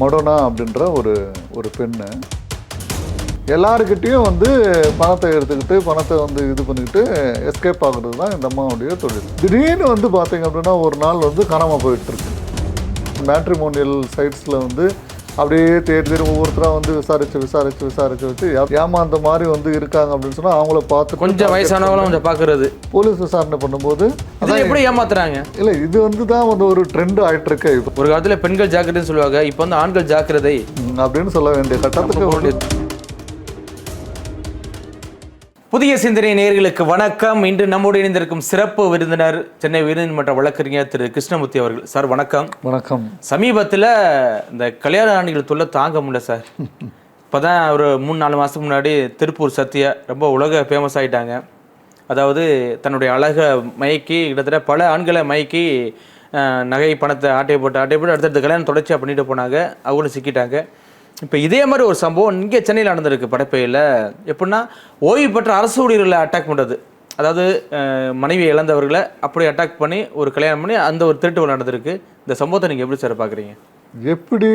Moderna அப்படின்ற ஒரு ஒரு பெண்ணு. எல்லாருக்கிட்டேயும் வந்து பணத்தை எடுத்துக்கிட்டு பணத்தை வந்து இது பண்ணிக்கிட்டு எஸ்கேப் ஆகுறது தான் இந்த அம்மாவுடைய தொழில். திடீர்னு வந்து பார்த்தீங்க அப்படின்னா ஒரு நாள் வந்து காணாமல் போயிட்டுருக்கு மேட்ரிமோனியல் சைட்ஸில் வந்து அப்படியே தேடி தேடி ஒவ்வொருத்தராக வந்து விசாரித்து விசாரித்து விசாரித்து வச்சு ஏமாந்த மாதிரி வந்து இருக்காங்க அப்படின்னு சொன்னால் அவங்கள பார்த்து கொஞ்சம் வயசானவங்களும் கொஞ்சம் பார்க்கறது. போலீஸ் விசாரணை பண்ணும்போது இதில் எப்படி ஏமாத்துறாங்க? இல்லை இது வந்து தான் வந்து ஒரு ட்ரெண்ட் ஆயிட்டு இருக்கு இப்போ ஒரு காலத்துல பெண்கள் ஜாக்கிரதைன்னு சொல்லுவாங்க இப்போ வந்து ஆண்கள் ஜாக்கிரதை. அப்படின்னு சொல்ல வேண்டிய கட்டத்துக்கு புதிய சிந்தனை நேயர்களுக்கு வணக்கம். இன்று நம்மோடு இணைந்திருக்கும் சிறப்பு விருந்தினர் சென்னை உயர்நீதிமன்ற வழக்கறிஞர் திரு கிருஷ்ணமூர்த்தி அவர்கள். சார் வணக்கம். வணக்கம். சமீபத்தில் இந்த கல்யாண ஆணிகள் தொல்லை தாங்க முடியல சார். இப்போதான் ஒரு மூணு நாலு மாதத்துக்கு முன்னாடி திருப்பூர் சத்யா ரொம்ப உலக ஃபேமஸ் ஆயிட்டாங்க. அதாவது தன்னுடைய அழகை மயக்கி கிட்டத்தட்ட பல ஆண்களை மயக்கி நகை பணத்தை ஆட்டையை போட்டு ஆட்டையை போட்டு அடுத்தடுத்த கல்யாணம் தொடர்ச்சியாக பண்ணிட்டு போனாங்க. அவங்களும் சிக்கிட்டாங்க. இப்போ இதே மாதிரி ஒரு சம்பவம் இங்கே சென்னையில் நடந்திருக்கு படப்பையில். எப்படின்னா ஓய்வு பெற்ற அரசு ஊழியர்களை அட்டாக் பண்ணுறது அதாவது மனைவி இழந்தவர்களை அப்படி அட்டாக் பண்ணி ஒரு கல்யாணம் பண்ணி அந்த ஒரு திருட்டு நடந்திருக்கு. இந்த சம்பவத்தை நீங்கள் எப்படி சார் பார்க்குறீங்க எப்படி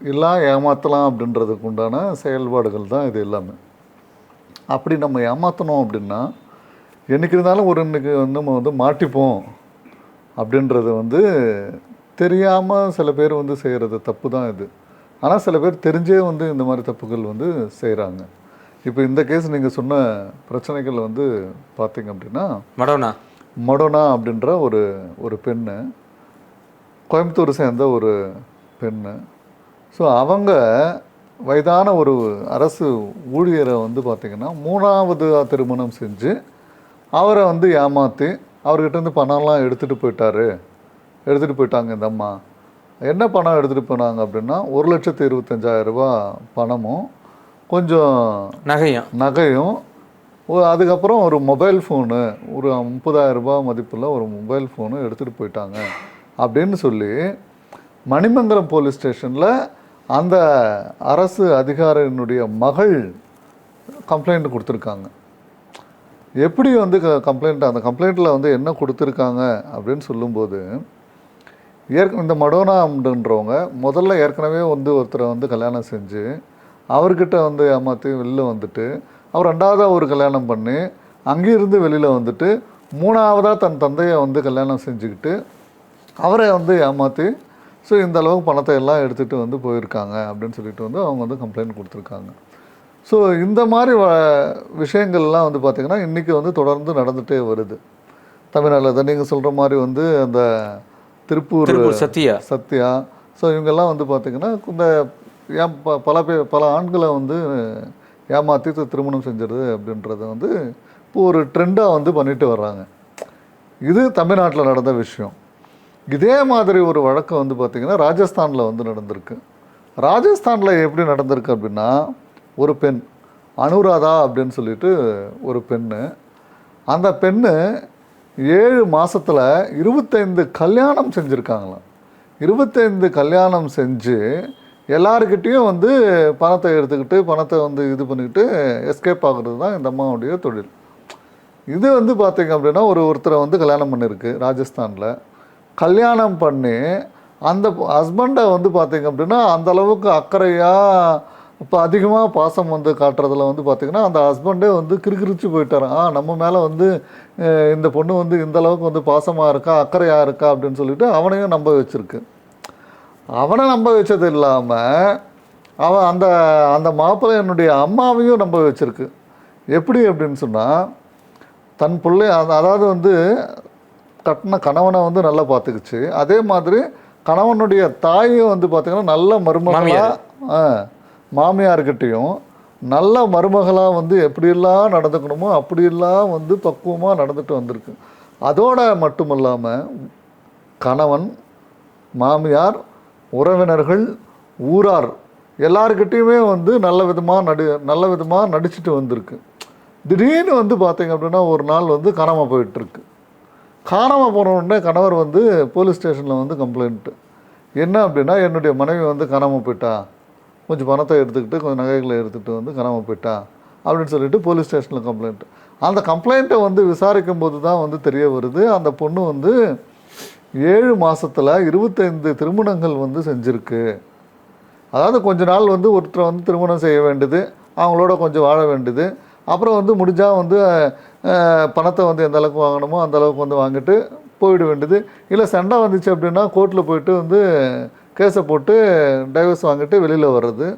எல்லாம் ஏமாற்றலாம் அப்படின்றதுக்கு உண்டான செயல்பாடுகள் தான் இது எல்லாமே. அப்படி நம்ம ஏமாற்றணும் அப்படின்னா என்னைக்கு இருந்தாலும் ஒரு இன்னைக்கு வந்து நம்ம வந்து மாட்டிப்போம் அப்படின்றது வந்து தெரியாமல் சில பேர் வந்து செய்கிறது தப்பு தான் இது. ஆனால் சில பேர் தெரிஞ்சே வந்து இந்த மாதிரி தப்புகள் வந்து செய்கிறாங்க இப்போ இந்த கேஸ் நீங்கள் சொன்ன பிரச்சனைகள் வந்து பார்த்தீங்க அப்படின்னா மடோனா. மொடோனா அப்படின்ற ஒரு ஒரு பெண்ணு கோயம்புத்தூர் சேர்ந்த ஒரு பெண்ணு. ஸோ அவங்க வயதான ஒரு அரசு ஊழியரை வந்து பார்த்திங்கன்னா மூணாவது திருமணம் செஞ்சு அவரை வந்து ஏமாற்றி அவர்கிட்ட இருந்து பணம்லாம் எடுத்துகிட்டு போயிட்டாரு. எடுத்துகிட்டு போயிட்டாங்க இந்த அம்மா. என்ன பணம் எடுத்துகிட்டு போனாங்க அப்படின்னா ஒரு லட்சத்து இருபத்தஞ்சாயிரம் ரூபாய் பணமும் கொஞ்சம் நகையும். நகையும் அதுக்கப்புறம் ஒரு மொபைல் ஃபோனு ஒரு முப்பதாயிரம் ரூபாய் மதிப்புள்ள ஒரு மொபைல் ஃபோனு எடுத்துகிட்டு போயிட்டாங்க. அப்படின்னு சொல்லி மணிமங்கலம் போலீஸ் ஸ்டேஷனில் அந்த அரசு அதிகாரியினுடைய மகள் கம்ப்ளைண்ட் கொடுத்துருக்காங்க. எப்படி வந்து கம்ப்ளைண்ட் அந்த கம்ப்ளைண்ட்டில் வந்து என்ன கொடுத்துருக்காங்க அப்படின்னு சொல்லும்போது ஏற்க இந்த அப்படின்றவங்க முதல்ல ஏற்கனவே வந்து ஒருத்தரை வந்து கல்யாணம் செஞ்சு அவர்கிட்ட வந்து ஏமாற்றி வெளில வந்துட்டு அவர் ரெண்டாவதாக ஒரு கல்யாணம் பண்ணி அங்கேருந்து வெளியில் வந்துட்டு மூணாவதாக தன் தந்தையை வந்து கல்யாணம் செஞ்சுக்கிட்டு அவரை வந்து ஏமாற்றி ஸோ இந்த அளவுக்கு பணத்தை எல்லாம் எடுத்துகிட்டு வந்து போயிருக்காங்க அப்படின்னு சொல்லிட்டு வந்து அவங்க வந்து கம்ப்ளைண்ட் கொடுத்துருக்காங்க. ஸோ இந்த மாதிரி வ விஷயங்கள்லாம் வந்து பார்த்திங்கன்னா இன்றைக்கி வந்து தொடர்ந்து நடந்துகிட்டே வருது. தமிழ்நாட்டில் தான் நீங்கள் சொல்கிற மாதிரி வந்து அந்த திருப்பூர் திருப்பூர் சத்யா. சத்யா. ஸோ இவங்கெல்லாம் வந்து பார்த்திங்கன்னா இந்த ஏன் ப- பல பேர் பல ஆண்களை வந்து ஏமாற்றி திருமணம் செஞ்சுறது அப்படின்றத வந்து இப்போ ஒரு ட்ரெண்டாக வந்து பண்ணிட்டு வர்றாங்க. இது தமிழ்நாட்டில் நடந்த விஷயம். இதே மாதிரி ஒரு வழக்கு வந்து பார்த்திங்கன்னா ராஜஸ்தானில் வந்து நடந்திருக்கு. ராஜஸ்தானில் எப்படி நடந்திருக்கு அப்படின்னா ஒரு பெண் அனுராதா அப்படின்னு சொல்லிட்டு ஒரு பெண்ணு. அந்த பெண்ணு ஏழு மாதத்தில் இருபத்தைந்து கல்யாணம் செஞ்சுருக்காங்களாம். இருபத்தைந்து கல்யாணம் செஞ்சு எல்லாருக்கிட்டேயும் வந்து பணத்தை எடுத்துக்கிட்டு பணத்தை வந்து இது பண்ணிக்கிட்டு எஸ்கேப் ஆகுறது தான் இந்த அம்மாவுடைய தொழில். இது வந்து பார்த்திங்க அப்படின்னா ஒரு ஒருத்தரை வந்து கல்யாணம் பண்ணியிருக்கு ராஜஸ்தானில். கல்யாணம் பண்ணி அந்த ஹஸ்பண்டை வந்து பார்த்திங்க அப்படின்னா அந்த அளவுக்கு அக்கறையாக இப்போ அதிகமாக பாசம் வந்து காட்டுறதுல வந்து பார்த்தீங்கன்னா அந்த ஹஸ்பண்டே வந்து கிறுகிறுச்சு போயிட்டாராம் ஆ நம்ம மேலே வந்து இந்த பொண்ணு வந்து இந்த அளவுக்கு வந்து பாசமாக இருக்கா அக்கறையாக இருக்கா அப்படின்னு சொல்லிட்டு அவனையும் நம்ப வச்சிருக்கு. அவனை நம்ப வச்சது இல்லாமல் அவன் அந்த அந்த மாப்பிள்ளையனுடைய அம்மாவையும் நம்ப வச்சிருக்கு. எப்படி அப்படின்னு சொன்னால் தன் பிள்ளை அத- அதாவது வந்து கட்டின கணவனை வந்து நல்லா பார்த்துக்குச்சு அதே மாதிரி கணவனுடைய தாயும் வந்து பார்த்திங்கன்னா நல்ல மருமகளாக மாமியார்கிட்டையும் நல்ல மருமகளாக வந்து எப்படியெல்லாம் நடந்துக்கணுமோ அப்படியெல்லாம் வந்து பக்குவமாக நடந்துட்டு வந்திருக்கு. அதோட மட்டும் இல்லாமல் கணவன் மாமியார் உறவினர்கள் ஊரார் எல்லாருக்கிட்டேயுமே வந்து நல்ல விதமாக நடி நல்ல விதமாக நடிச்சுட்டு வந்திருக்கு. திடீர்னு வந்து பார்த்தீங்க அப்படின்னா ஒரு நாள் வந்து காணாமல் போயிட்டுருக்கு. காணாமல் போனவுடனே கணவர் வந்து போலீஸ் ஸ்டேஷனில் வந்து கம்ப்ளைண்ட்டு என்ன அப்படின்னா என்னுடைய மனைவி வந்து காணாமல் போயிட்டா. கொஞ்சம் பணத்தை எடுத்துக்கிட்டு கொஞ்சம் நகைகளை எடுத்துகிட்டு வந்து காணாமல் போயிட்டா அப்படின்னு சொல்லிட்டு போலீஸ் ஸ்டேஷனில் கம்ப்ளைண்ட் அந்த கம்ப்ளைண்ட்டை வந்து விசாரிக்கும் போது தான் வந்து தெரிய வருது. அந்த பொண்ணு வந்து ஏழு மாதத்தில் இருபத்தைந்து திருமணங்கள் வந்து செஞ்சிருக்கு. அதாவது கொஞ்ச நாள் வந்து ஒருத்தரை வந்து திருமணம் செய்ய வேண்டியது அவங்களோட கொஞ்சம் வாழ வேண்டியது. அப்புறம் வந்து முடிஞ்சால் வந்து பணத்தை வந்து எந்த அளவுக்கு வாங்கணுமோ அந்த அளவுக்கு வந்து வாங்கிட்டு போயிட வேண்டியது. இல்லை சண்டை வந்துச்சு அப்படின்னா கோர்ட்டில் போயிட்டு வந்து கேஸை போட்டு டைவர்ஸ் வாங்கிட்டு வெளியில் வர்றது.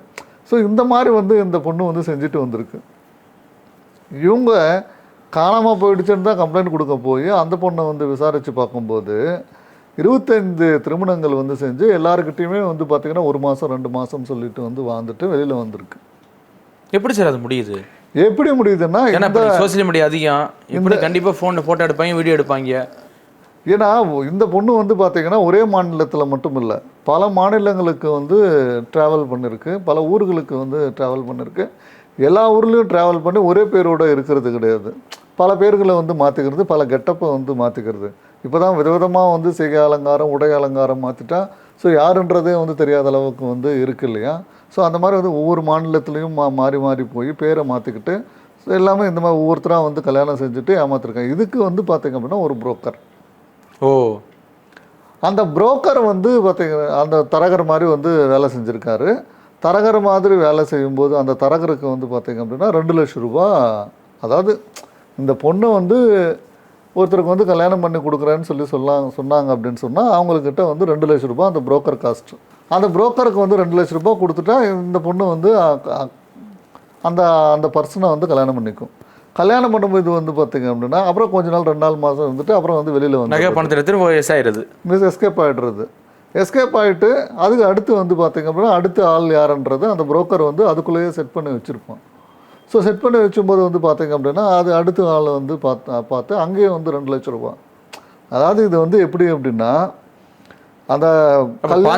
ஸோ இந்த மாதிரி வந்து இந்த பொண்ணு வந்து செஞ்சுட்டு வந்திருக்கு. இவங்க காணாமல் போயிடுச்சுன்னு தான் கம்ப்ளைண்ட் கொடுக்க போய் அந்த பொண்ணை வந்து விசாரித்து பார்க்கும்போது இருபத்தைந்து திருமணங்கள் வந்து செஞ்சு எல்லாருக்கிட்டேயுமே வந்து பார்த்திங்கன்னா ஒரு மாதம் ரெண்டு மாதம் சொல்லிட்டு வந்து வாழ்ந்துட்டு வெளியில் வந்திருக்கு. எப்படி சார் அது முடியுது? எப்படி முடியுதுன்னா சோசியல் மீடியா அதிகம். இப்படி கண்டிப்பா ஃபோனில் ஃபோட்டோ எடுப்பாங்க வீடியோ எடுப்பாங்க. ஏன்னா இந்த பொண்ணு வந்து பார்த்திங்கன்னா ஒரே மாநிலத்தில் மட்டும் இல்லை பல மாநிலங்களுக்கு வந்து ட்ராவல் பண்ணியிருக்கு பல ஊர்களுக்கு வந்து ட்ராவல் பண்ணியிருக்கு எல்லா ஊர்லேயும் ட்ராவல் பண்ணி ஒரே பேரோட இருக்கிறது கிடையாது. பல பேர்களை வந்து மாற்றிக்கிறது பல கெட்டப்பை வந்து மாற்றிக்கிறது இப்போ தான் விதவிதமாக வந்து சிகை அலங்காரம் உடை அலங்காரம் மாற்றிட்டா ஸோ யாருன்றதே வந்து தெரியாத அளவுக்கு வந்து இருக்கு இல்லையா? ஸோ அந்த மாதிரி வந்து ஒவ்வொரு மாநிலத்துலேயும் மா மாறி மாறி போய் பேரை மாற்றிக்கிட்டு ஸோ எல்லாமே இந்த மாதிரி ஒவ்வொருத்தராக வந்து கல்யாணம் செஞ்சுட்டு ஏமாத்திருக்காங்க. இதுக்கு வந்து பார்த்திங்க அப்படின்னா ஒரு புரோக்கர் ஓ. அந்த புரோக்கர் வந்து பார்த்திங்கன்னா அந்த தரகர் மாதிரி வந்து வேலை செஞ்சுருக்காரு. தரகர் மாதிரி வேலை செய்யும்போது அந்த தரகருக்கு வந்து பார்த்தீங்க அப்படின்னா ரெண்டு லட்சம் ரூபா அதாவது இந்த பொண்ணை வந்து ஒருத்தருக்கு வந்து கல்யாணம் பண்ணி கொடுக்குறேன்னு சொல்லி சொல்லாங்க சொன்னாங்க அப்படின்னு சொன்னால் அவங்கக்கிட்ட வந்து ரெண்டு லட்சம் ரூபா அந்த புரோக்கர் காஸ்ட் அந்த புரோக்கருக்கு வந்து ரெண்டு லட்சம் ரூபாய் கொடுத்துட்டா இந்த பொண்ணு வந்து அந்த அந்த பர்சனை வந்து கல்யாணம் பண்ணிக்கும். கல்யாணம் பண்ணும்போது வந்து பார்த்தீங்க அப்படின்னா அப்புறம் கொஞ்ச நாள் ரெண்டு நாள் மாதம் இருந்துட்டு அப்புறம் வந்து வெளியில் வந்து நகை பணத்தை எடுத்துட்டு வயசு ஆயிடுது மிஸ் எஸ்கேப் ஆகிடுறது எஸ்கேப் ஆகிட்டு அதுக்கு அடுத்து வந்து பார்த்தீங்க அப்படின்னா அடுத்த ஆள் யாருன்றது அந்த புரோக்கர் வந்து அதுக்குள்ளேயே செட் பண்ணி வச்சுருப்பான். ஸோ செட் பண்ணி வச்சும்போது வந்து பார்த்தீங்க அப்படின்னா அது அடுத்த ஆள் வந்து பார்த்து பார்த்து அங்கேயும் வந்து ரெண்டு லட்சம் ரூபாய். அதாவது இது வந்து எப்படி அப்படின்னா அந்த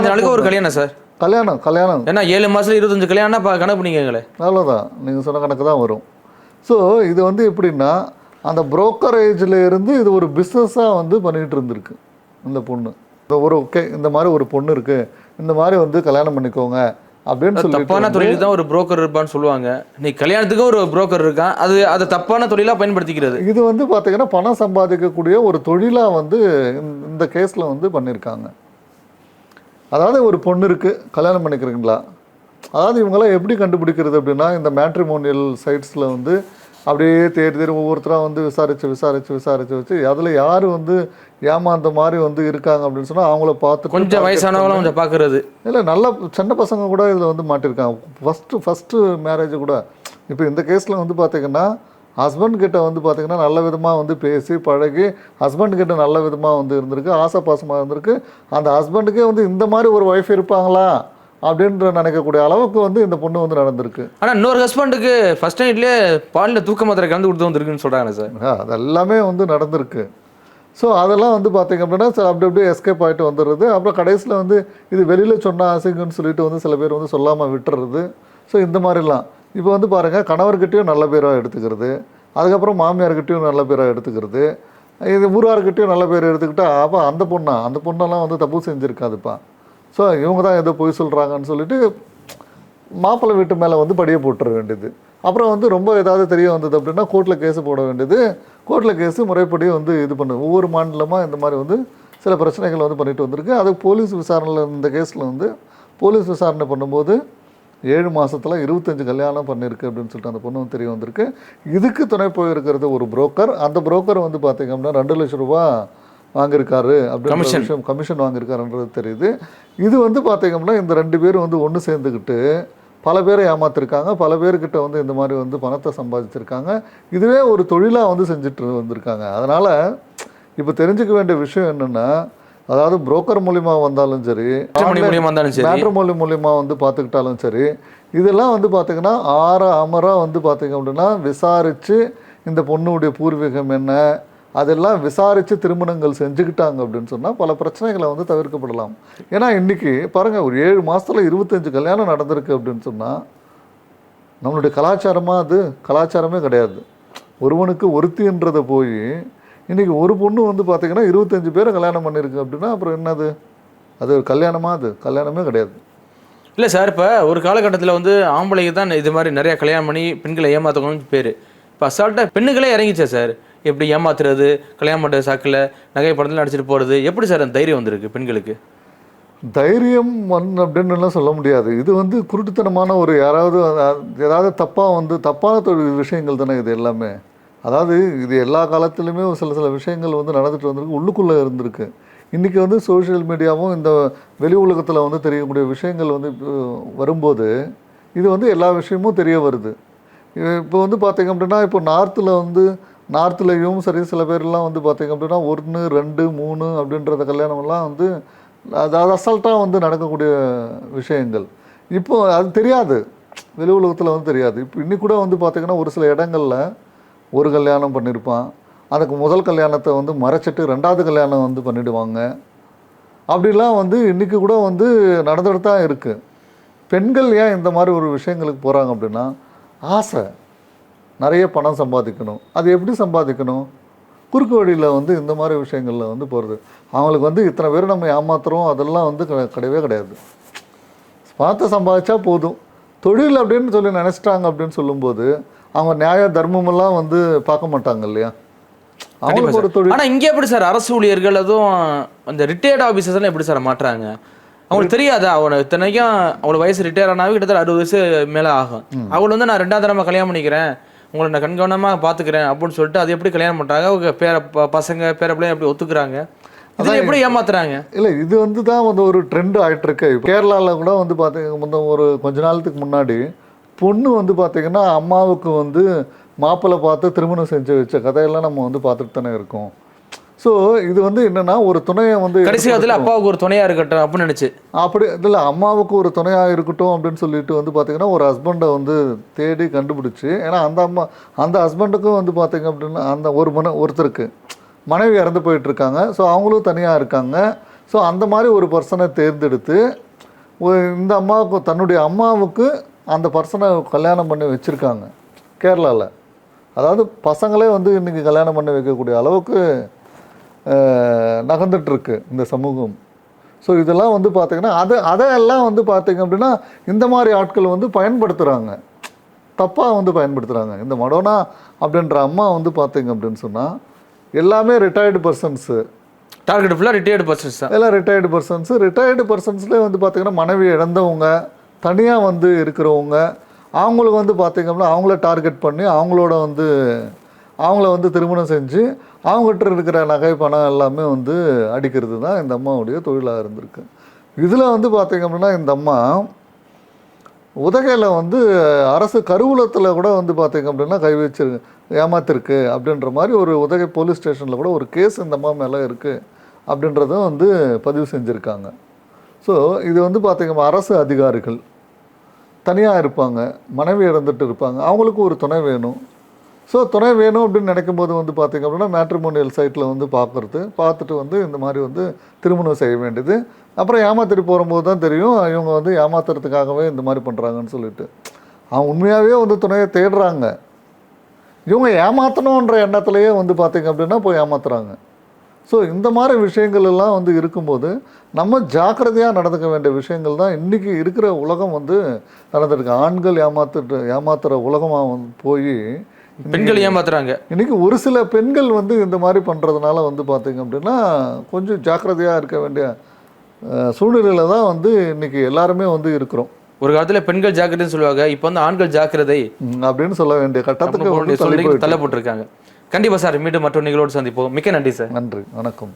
நாளுக்கு ஒரு கல்யாணம் சார்? கல்யாணம் கல்யாணம். ஏன்னா ஏழு மாசத்துல இருபத்தஞ்சு கல்யாணம்னா பா- கணக்கு பண்ணிக்கங்களே அவ்வளோதான் நீங்கள் சொன்ன கணக்கு தான் வரும். ஸோ இது வந்து எப்படின்னா அந்த brokerage-ல இருந்து இது ஒரு பிஸ்னஸாக வந்து பண்ணிகிட்டு இருந்திருக்கு இந்த பொண்ணு. இந்த ஒரு ஓகே இந்த மாதிரி ஒரு பொண்ணு இருக்குது இந்த மாதிரி வந்து கல்யாணம் பண்ணிக்கோங்க அப்படின்னு சொல்லிட்டு தப்பான தொழில் தான் ஒரு புரோக்கர் இருப்பான்னு சொல்லுவாங்க. நீ கல்யாணத்துக்கு ஒரு புரோக்கர் இருக்கான் அது அதை தப்பான தொழிலா பயன்படுத்திக்கிறது. இது வந்து பார்த்தீங்கன்னா பணம் சம்பாதிக்கக்கூடிய ஒரு தொழிலாக வந்து இந்த- இந்த கேஸில் வந்து பண்ணியிருக்காங்க அதாவது ஒரு பொண்ணு இருக்குது கல்யாணம் பண்ணிக்கிறீங்களா? அதாவது இவங்கெல்லாம் எப்படி கண்டுபிடிக்கிறது அப்படின்னா இந்த மேட்ரிமோனியல் சைட்ஸில் வந்து அப்படியே தேடி தேடி ஒவ்வொருத்தராக வந்து விசாரித்து விசாரித்து விசாரித்து வச்சு அதில் யார் வந்து ஏமாந்த மாதிரி வந்து இருக்காங்க அப்படின்னு சொன்னால் அவங்கள பார்த்து கொஞ்சம் வயசானவங்களும் கொஞ்சம் பாக்குறது இல்லை நல்ல சின்ன பசங்க கூட இதில் வந்து மாட்டிருக்காங்க. ஃபஸ்ட்டு ஃபஸ்ட்டு மேரேஜ் கூட. இப்போ இந்த கேஸில் வந்து பார்த்தீங்கன்னா ஹஸ்பண்ட் கிட்ட வந்து பார்த்தீங்கன்னா நல்ல விதமாக வந்து பேசி பழகி ஹஸ்பண்ட் கிட்ட நல்ல விதமாக வந்து இருந்திருக்கு ஆசை பாசமாக இருந்திருக்கு. அந்த ஹஸ்பண்டுக்கே வந்து இந்த மாதிரி ஒரு ஒய்ஃப் இருப்பாங்களா? அப்படின்ற நினைக்கக்கூடிய அளவுக்கு வந்து இந்த பொண்ணு வந்து நடந்திருக்கு. ஆனா இன்னொரு ஹஸ்பண்டுக்கு ஃபர்ஸ்ட் நைட்லயே பாலில் தூக்க மாத்திரை கலந்து கொடுத்து வந்திருக்குன்னு சொல்றாங்க சார். அது எல்லாமே வந்து நடந்திருக்கு. ஸோ அதெல்லாம் வந்து பார்த்தீங்க அப்படின்னா ச- அப்படி அப்படியே எஸ்கேப் ஆகிட்டு வந்துடுறது. அப்புறம் கடைசியில் வந்து இது வெளியில் சொன்னால் அசிங்கன்னு சொல்லிட்டு வந்து சில பேர் வந்து சொல்லாமல் விட்டுறது. ஸோ இந்த மாதிரிலாம். இப்போ வந்து பாருங்கள் கணவர்கிட்டயும் நல்ல பேராக எடுத்துக்கிறது. அதுக்கப்புறம் மாமியார்கிட்டயும் நல்ல பேராக எடுத்துக்கிறது. இது ஊரார்கிட்டயும் நல்ல பேர் எடுத்துக்கிட்டா அப்போ அந்த பொண்ணா? அந்த பொண்ணெல்லாம் வந்து தப்பு செஞ்சுருக்காதுப்பா. ஸோ இவங்க தான் ஏதோ பொய் சொல்கிறாங்கன்னு சொல்லிட்டு மாப்பிள்ளை வீட்டு மேலே வந்து படியை போட்டுற வேண்டியது. அப்புறம் வந்து ரொம்ப ஏதாவது தெரிய வந்தது அப்படின்னா கோர்ட்டில் கேஸ் போட வேண்டியது. கோர்ட்டில் கேஸு முறைப்படி வந்து இது பண்ணு. ஒவ்வொரு மாநிலமாக இந்த மாதிரி வந்து சில பிரச்சனைகள் வந்து பண்ணிட்டு வந்திருக்கு. அது போலீஸ் விசாரணையில் இந்த கேஸில் வந்து போலீஸ் விசாரணை பண்ணும்போது ஏழு மாதத்தில் இருபத்தஞ்சு கல்யாணம் பண்ணியிருக்கு அப்படின்னு சொல்லிட்டு அந்த பொண்ணு வந்து தெரிய வந்திருக்கு. இதுக்கு துணை போயிருக்கிறது ஒரு புரோக்கர் அந்த புரோக்கர் வந்து பார்த்தீங்க அப்படின்னா ரெண்டு லட்சம் ரூபா வாங்கியிருக்காரு Commission. விஷயம் கமிஷன் வாங்கியிருக்காருன்றது தெரியுது. இது வந்து பார்த்தீங்க அப்படின்னா இந்த ரெண்டு பேரும் வந்து ஒன்று சேர்ந்துக்கிட்டு பல பேரை ஏமாத்திருக்காங்க. பல பேர்கிட்ட வந்து இந்த மாதிரி வந்து பணத்தை சம்பாதிச்சிருக்காங்க. இதுவே ஒரு தொழிலாக வந்து செஞ்சுட்டு வந்திருக்காங்க. அதனால் இப்போ தெரிஞ்சுக்க வேண்டிய விஷயம் என்னென்னா அதாவது புரோக்கர் மூலிமா வந்தாலும் சரி சரி. மேட்ரிமோனி மூலியமா வந்து பார்த்துக்கிட்டாலும் சரி இதெல்லாம் வந்து பார்த்தீங்கன்னா ஆற அமரா வந்து பார்த்தீங்க அப்படின்னா விசாரித்து இந்த பொண்ணுடைய பூர்வீகம் என்ன அதெல்லாம் விசாரித்து திருமணங்கள் செஞ்சுக்கிட்டாங்க அப்படின்னு சொன்னால் பல பிரச்சனைகளை வந்து தவிர்க்கப்படலாம். ஏன்னா இன்றைக்கி பாருங்கள் ஒரு ஏழு மாதத்தில் இருபத்தஞ்சு கல்யாணம் நடந்திருக்கு அப்படின்னு சொன்னால் நம்மளுடைய கலாச்சாரமாக அது? கலாச்சாரமே கிடையாது. ஒருவனுக்கு ஒருத்தின்றதை போய் இன்றைக்கி ஒரு பொண்ணு வந்து பார்த்தீங்கன்னா இருபத்தஞ்சு பேரை கல்யாணம் பண்ணியிருக்கு அப்படின்னா அப்புறம் என்னது? அது ஒரு கல்யாணமாக அது? கல்யாணமே கிடையாது. இல்லை சார் இப்போ ஒரு காலகட்டத்தில் வந்து ஆம்பளைக்கு தான் இது மாதிரி நிறையா கல்யாணம் பண்ணி பெண்களை ஏமாத்தணும்னு பேர். இப்போ அசால்ட்டாக பெண்ணுகளே இறங்கிச்சா சார்? எப்படி ஏமாத்துறது? கல்யாணம் பண்ணுற சாக்கில் நகை படத்தில் நடிச்சிட்டு போகிறது எப்படி சார் அந்த தைரியம் வந்திருக்கு பெண்களுக்கு? தைரியம் மண் அப்படின்னுலாம் சொல்ல முடியாது. இது வந்து குருட்டுத்தனமான ஒரு யாராவது ஏதாவது தப்பாக வந்து தப்பான தொழில் விஷயங்கள் தானே இது எல்லாமே. அதாவது இது எல்லா காலத்துலையுமே ஒரு சில சில விஷயங்கள் வந்து நடந்துட்டு வந்திருக்கு உள்ளுக்குள்ளே இருந்திருக்கு. இன்றைக்கி வந்து சோஷியல் மீடியாவும் இந்த வெளி உலகத்தில் வந்து தெரியக்கூடிய விஷயங்கள் வந்து வரும்போது இது வந்து எல்லா விஷயமும் தெரிய வருது. இப்போ வந்து பார்த்தீங்க அப்படின்னா இப்போ நார்த்தில் வந்து நார்த்துலேயும் சரி சில பேர்லாம் வந்து பார்த்தீங்க அப்படின்னா ஒன்று ரெண்டு மூணு அப்படின்றத கல்யாணம்லாம் வந்து அது அசால்ட்டாக வந்து நடக்கக்கூடிய விஷயங்கள். இப்போ அது தெரியாது. வெளி உலகத்தில் வந்து தெரியாது. இப்போ இன்னி கூட வந்து பார்த்திங்கன்னா ஒரு சில இடங்களில் ஒரு கல்யாணம் பண்ணியிருப்பான் அதுக்கு முதல் கல்யாணத்தை வந்து மறைச்சிட்டு ரெண்டாவது கல்யாணம் வந்து பண்ணிவிடுவாங்க அப்படிலாம் வந்து இன்றைக்கி கூட வந்து நடந்துட்டு தான் இருக்குது பெண்கள் ஏன் இந்த மாதிரி ஒரு விஷயங்களுக்கு போகிறாங்க அப்படின்னா ஆசை. நிறைய பணம் சம்பாதிக்கணும். அது எப்படி சம்பாதிக்கணும்? குறுக்கு வழியில் வந்து இந்த மாதிரி விஷயங்களில் வந்து போகிறது அவங்களுக்கு வந்து இத்தனை பேர் நம்ம ஏமாத்துறோம் அதெல்லாம் வந்து கிடை- கிடையவே கிடையாது. பார்த்து சம்பாதிச்சா போதும். தொழில் அப்படின்னு சொல்லி நினச்சிட்டாங்க அப்படின்னு சொல்லும்போது அவங்க நியாய தர்மமெல்லாம் வந்து பார்க்க மாட்டாங்க இல்லையா? அவங்களுக்கு ஒரு தொழில். ஆனா இங்க எப்படி சார்? அரசு ஊழியர்கள் அதுவும் அந்த ரிட்டையர்ட் ஆபீசர்ஸ் எல்லாம் எப்படி சார் மாட்டுறாங்க அவங்களுக்கு தெரியாதா? அவனை இத்தனைக்கும் அவளோட வயசு ரிட்டையர் ஆனாவே கிட்டத்தட்ட அறுபது வயசு மேல ஆகும். அவள் வந்து நான் ரெண்டாவது தடவை கல்யாணம் பண்ணிக்கிறேன். உங்களை நான் கண்கவனமா பாத்துக்கிறேன் அப்படின்னு சொல்லிட்டு அது எப்படி கல்யாணம் அவங்க பேர பசங்க பேர பிள்ளைங்க எப்படி ஒத்துக்குறாங்க? இதுல எப்படி ஏமாத்துறாங்க? இல்லை இது வந்து தான் வந்து ஒரு ட்ரெண்ட் ஆகிட்டுருக்கு இப்போ கேரளாவில் கூட வந்து பார்த்தீங்க முந்த ஒரு கொஞ்ச நாளத்துக்கு முன்னாடி பொண்ணு வந்து பார்த்தீங்கன்னா அம்மாவுக்கு வந்து மாப்பிள்ளை பார்த்து திருமணம் செஞ்சு வச்ச கதையெல்லாம் நம்ம வந்து பார்த்துட்டு தானே இருக்கோம். ஸோ இது வந்து என்னன்னா ஒரு துணையை வந்து கடைசி காலத்துல அப்பாவுக்கு ஒரு துணையா இருக்கட்டும் அப்படின்னு நினைச்சு. அப்படி இல்லை அம்மாவுக்கு ஒரு துணையாக இருக்கட்டும் அப்படின்னு சொல்லிட்டு வந்து பார்த்தீங்கன்னா ஒரு ஹஸ்பண்டை வந்து தேடி கண்டுபிடிச்சி ஏன்னா அந்த அம்மா அந்த ஹஸ்பண்டுக்கும் வந்து பார்த்தீங்க அப்படின்னா அந்த ஒரு மன ஒருத்தருக்கு மனைவி இறந்து போயிட்டு இருக்காங்க ஸோ அவங்களும் தனியாக இருக்காங்க. ஸோ அந்த மாதிரி ஒரு பர்சனை தேர்ந்தெடுத்து ஒரு- இந்த அம்மாவுக்கு தன்னுடைய அம்மாவுக்கு அந்த பர்சனை கல்யாணம் பண்ணி வச்சுருக்காங்க கேரளாவில் அதாவது பசங்களே வந்து இன்றைக்கி கல்யாணம் பண்ணி வைக்கக்கூடிய அளவுக்கு அஹ், நகர்ந்துட்டு இருக்கு இந்த சமூகம். ஸோ இதெல்லாம் வந்து பார்த்தீங்கன்னா அதை அதையெல்லாம் வந்து பார்த்தீங்க அப்படின்னா இந்த மாதிரி ஆட்கள் வந்து பயன்படுத்துகிறாங்க தப்பாக வந்து பயன்படுத்துகிறாங்க இந்த மடோனா அப்படின்ற அம்மா வந்து பார்த்தீங்க அப்படின்னு சொன்னால் எல்லாமே ரிட்டையர்டு பர்சன்ஸு டார்கெட் ஃபுல்லா ரிட்டையர்டு பர்சன்ஸ் தான். எல்லாம் ரிட்டையர்டு பர்சன்ஸு ரிட்டையர்டு பர்சன்ஸ்லேயே வந்து பார்த்தீங்கன்னா மனைவி இழந்தவங்க தனியாக வந்து இருக்கிறவங்க அவங்களுக்கு வந்து பார்த்தீங்க அப்படின்னா அவங்கள டார்கெட் பண்ணி அவங்களோட வந்து அவங்கள வந்து திருமணம் செஞ்சு அவங்ககிட்ட இருக்கிற நகை பணம் எல்லாமே வந்து அடிக்கிறது தான் இந்த அம்மாவுடைய தொழிலாக இருந்திருக்கு. இதில் வந்து பார்த்திங்க அப்படின்னா இந்த அம்மா உதகையில் வந்து அரசு கருவூலத்தில் கூட வந்து பார்த்தீங்க அப்படின்னா கை வச்சிரு ஏமாத்திருக்கு அப்படின்ற மாதிரி ஒரு உதகை போலீஸ் ஸ்டேஷனில் கூட ஒரு கேஸ் இந்த அம்மா மேலே இருக்குது அப்படின்றதும் வந்து பதிவு செஞ்சுருக்காங்க. ஸோ இது வந்து பார்த்திங்கன்னா அரசு அதிகாரிகள் தனியாக இருப்பாங்க மனைவி இறந்துட்டு இருப்பாங்க. அவங்களுக்கு ஒரு துணை வேணும். ஸோ துணை வேணும் அப்படின்னு நினைக்கும் போது வந்து பார்த்திங்க அப்படின்னா மேட்ரிமோனியல் சைட்டில் வந்து பார்க்குறது பார்த்துட்டு வந்து இந்த மாதிரி வந்து திருமணம் செய்ய வேண்டியது. அப்புறம் ஏமாத்திட்டு போகும்போது தான் தெரியும் இவங்க வந்து ஏமாத்துறதுக்காகவே இந்த மாதிரி பண்ணுறாங்கன்னு சொல்லிட்டு. அவங்க உண்மையாகவே வந்து துணையை தேடுறாங்க. இவங்க ஏமாற்றணுன்ற எண்ணத்துலேயே வந்து பார்த்திங்க அப்படின்னா போய் ஏமாத்துறாங்க. ஸோ இந்த மாதிரி விஷயங்கள் எல்லாம் வந்து இருக்கும்போது நம்ம ஜாக்கிரதையாக நடந்துக்க வேண்டிய விஷயங்கள் தான் இன்றைக்கி இருக்கிற உலகம் வந்து நடந்திருக்கு. ஆண்கள் ஏமாத்துட்டு ஏமாத்துகிற உலகமாக வந்து போய் பெண்கள் ஏமாத்துறாங்க. இன்றைக்கி ஒரு சில பெண்கள் வந்து இந்த மாதிரி பண்ணுறதுனால வந்து பார்த்தீங்க அப்படின்னா கொஞ்சம் ஜாக்கிரதையாக இருக்க வேண்டிய சூழ்நிலையில தான் வந்து இன்றைக்கி எல்லாருமே வந்து இருக்கிறோம். ஒரு காலத்துல பெண்கள் ஜாக்கிரதைன்னு சொல்லுவாங்க இப்போ வந்து ஆண்கள் ஜாக்கிரதை. அப்படின்னு சொல்ல வேண்டிய கட்டத்துக்கு தள்ளப்பட்டிருக்காங்க கண்டிப்பா சார் மீண்டும் மற்றொரு நிகழ்வோடு சந்திப்போம். மிக்க நன்றி சார். நன்றி வணக்கம்.